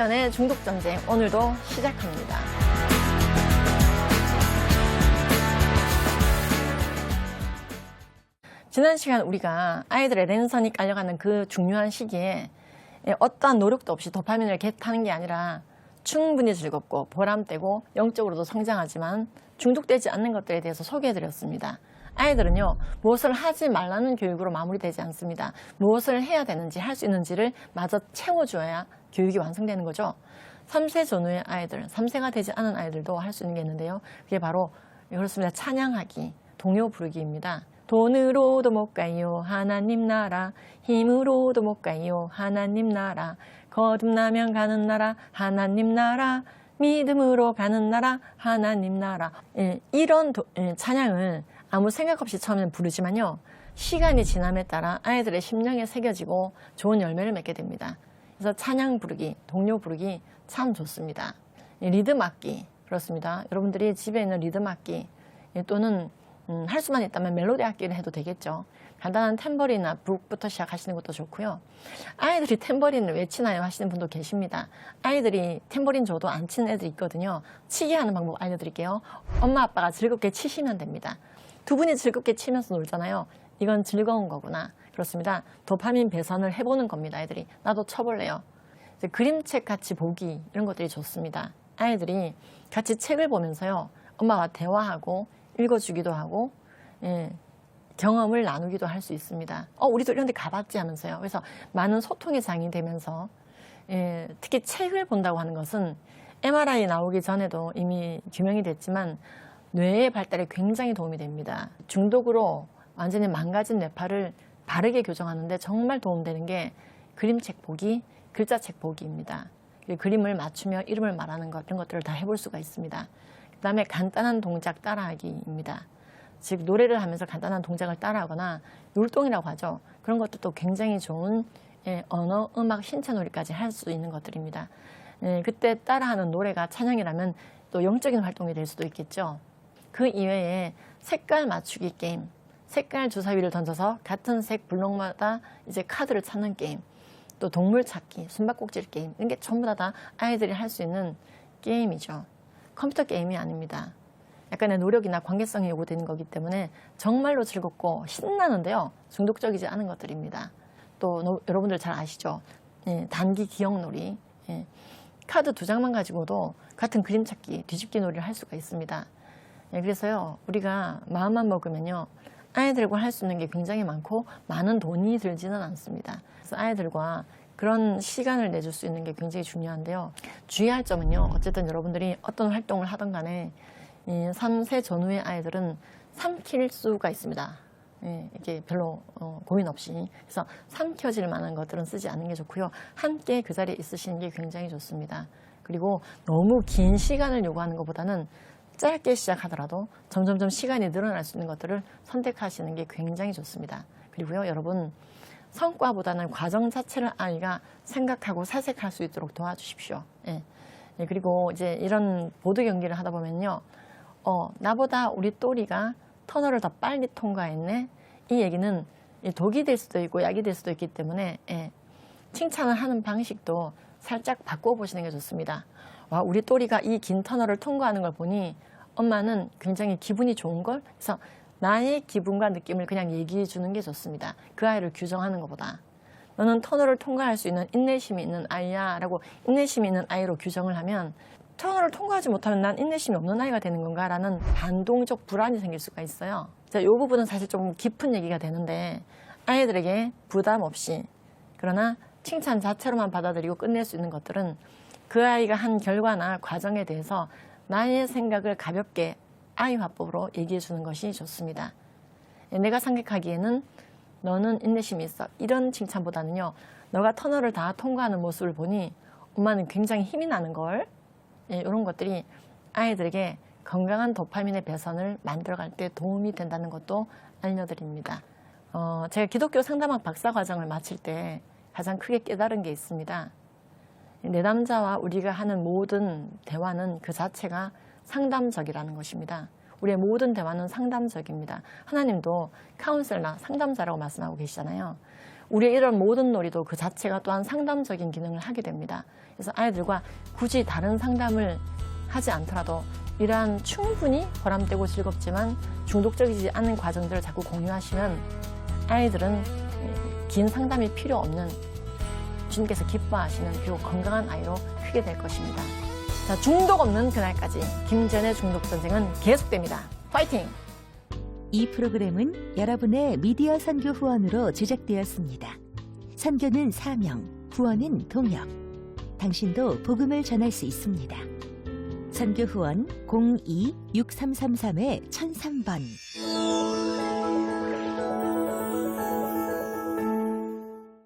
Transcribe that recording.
김지연의 중독 전쟁 오늘도 시작합니다. 지난 시간 우리가 아이들의 랜선이 깔려가는 그 중요한 시기에 어떠한 노력도 없이 도파민을 겟하는 게 아니라 충분히 즐겁고 보람되고 영적으로도 성장하지만 중독되지 않는 것들에 대해서 소개해드렸습니다. 아이들은요, 무엇을 하지 말라는 교육으로 마무리되지 않습니다. 무엇을 해야 되는지, 할 수 있는지를 마저 채워줘야 교육이 완성되는 거죠. 3세 전후의 아이들, 3세가 되지 않은 아이들도 할 수 있는 게 있는데요. 그게 바로, 그렇습니다. 찬양하기, 동요 부르기입니다. 돈으로도 못 가요, 하나님 나라. 힘으로도 못 가요, 하나님 나라. 거듭나면 가는 나라, 하나님 나라. 믿음으로 가는 나라, 하나님 나라. 예, 이런 도, 예, 찬양을 아무 생각 없이 처음엔 부르지만요. 시간이 지남에 따라 아이들의 심령에 새겨지고 좋은 열매를 맺게 됩니다. 그래서 찬양 부르기, 동요 부르기 참 좋습니다. 예, 리듬 악기 그렇습니다. 여러분들이 집에 있는 리듬 악기 예, 또는 음, 할 수만 있다면 멜로디 악기를 해도 되겠죠. 간단한 탬버린이나 북부터 시작하시는 것도 좋고요. 아이들이 탬버린을 왜 치나요 하시는 분도 계십니다. 아이들이 탬버린 줘도 안 치는 애들이 있거든요. 치게 하는 방법 알려드릴게요. 엄마 아빠가 즐겁게 치시면 됩니다. 두 분이 즐겁게 치면서 놀잖아요. 이건 즐거운 거구나. 그렇습니다. 도파민 배선을 해보는 겁니다. 아이들이. 나도 쳐볼래요. 그림책 같이 보기 이런 것들이 좋습니다. 아이들이 같이 책을 보면서요. 엄마와 대화하고 읽어주기도 하고 예, 경험을 나누기도 할 수 있습니다. 어, 우리도 이런 데 가봤지 하면서요. 그래서 많은 소통의 장이 되면서 예, 특히 책을 본다고 하는 것은 MRI 나오기 전에도 이미 규명이 됐지만 뇌의 발달에 굉장히 도움이 됩니다. 중독으로 완전히 망가진 뇌파를 바르게 교정하는데 정말 도움되는 게 그림책 보기, 글자책 보기입니다. 그림을 맞추며 이름을 말하는 것, 이런 것들을 다 해볼 수가 있습니다. 그 다음에 간단한 동작 따라하기입니다. 즉 노래를 하면서 간단한 동작을 따라하거나 율동이라고 하죠. 그런 것도 굉장히 좋은 예, 언어, 음악, 신체놀이까지 할 수 있는 것들입니다. 예, 그때 따라하는 노래가 찬양이라면 또 영적인 활동이 될 수도 있겠죠. 그 이외에 색깔 맞추기 게임, 색깔 주사위를 던져서 같은 색 블록마다 이제 카드를 찾는 게임, 또 동물 찾기, 숨바꼭질 게임 이런 게 전부 다, 다 아이들이 할 수 있는 게임이죠. 컴퓨터 게임이 아닙니다. 약간의 노력이나 관계성이 요구되는 거기 때문에 정말로 즐겁고 신나는데요. 중독적이지 않은 것들입니다. 또 노, 여러분들 잘 아시죠? 예, 단기 기억놀이. 예, 카드 두 장만 가지고도 같은 그림 찾기, 뒤집기 놀이를 할 수가 있습니다. 예, 그래서요, 우리가 마음만 먹으면요, 아이들과 할 수 있는 게 굉장히 많고 많은 돈이 들지는 않습니다. 그래서 아이들과 그런 시간을 내줄 수 있는 게 굉장히 중요한데요. 주의할 점은요, 어쨌든 여러분들이 어떤 활동을 하던 간에 이 3세 전후의 아이들은 삼킬 수가 있습니다. 예, 이게 별로 어, 고민 없이 그래서 삼켜질 만한 것들은 쓰지 않는 게 좋고요. 함께 그 자리에 있으시는 게 굉장히 좋습니다. 그리고 너무 긴 시간을 요구하는 것보다는 짧게 시작하더라도 점점점 시간이 늘어날 수 있는 것들을 선택하시는 게 굉장히 좋습니다. 그리고요, 여러분 성과보다는 과정 자체를 아이가 생각하고 사색할 수 있도록 도와주십시오. 예. 예, 그리고 이제 이런 보드 경기를 하다 보면요, 어, 나보다 우리 또리가 터널을 더 빨리 통과했네. 이 얘기는 독이 될 수도 있고 약이 될 수도 있기 때문에 예, 칭찬을 하는 방식도 살짝 바꿔보시는 게 좋습니다. 와, 우리 또리가 이 긴 터널을 통과하는 걸 보니 엄마는 굉장히 기분이 좋은 걸 그래서 나의 기분과 느낌을 그냥 얘기해 주는 게 좋습니다. 그 아이를 규정하는 것보다. 너는 터널을 통과할 수 있는 인내심이 있는 아이야 라고 인내심이 있는 아이로 규정을 하면 터널을 통과하지 못하면 난 인내심이 없는 아이가 되는 건가 라는 반동적 불안이 생길 수가 있어요. 이 부분은 사실 좀 깊은 얘기가 되는데 아이들에게 부담 없이 그러나 칭찬 자체로만 받아들이고 끝낼 수 있는 것들은 그 아이가 한 결과나 과정에 대해서 나의 생각을 가볍게 아이 화법으로 얘기해 주는 것이 좋습니다. 내가 생각하기에는 너는 인내심이 있어. 이런 칭찬보다는요. 너가 터널을 다 통과하는 모습을 보니 엄마는 굉장히 힘이 나는 걸 예, 이런 것들이 아이들에게 건강한 도파민의 배선을 만들어갈 때 도움이 된다는 것도 알려드립니다. 어, 제가 기독교 상담학 박사 과정을 마칠 때 가장 크게 깨달은 게 있습니다. 내담자와 우리가 하는 모든 대화는 그 자체가 상담적이라는 것입니다. 우리의 모든 대화는 상담적입니다. 하나님도 카운셀러, 상담자라고 말씀하고 계시잖아요. 우리의 이런 모든 놀이도 그 자체가 또한 상담적인 기능을 하게 됩니다. 그래서 아이들과 굳이 다른 상담을 하지 않더라도 이러한 충분히 보람되고 즐겁지만 중독적이지 않은 과정들을 자꾸 공유하시면 아이들은 긴 상담이 필요 없는 주님께서 기뻐하시는 그리고 건강한 아이로 크게 될 것입니다. 자, 중독 없는 그날까지 김전의 중독 전쟁은 계속됩니다. 파이팅! 이 프로그램은 여러분의 미디어 선교 후원으로 제작되었습니다. 선교는 사명, 후원은 동역. 당신도 복음을 전할 수 있습니다. 선교 후원 02-6333-1003번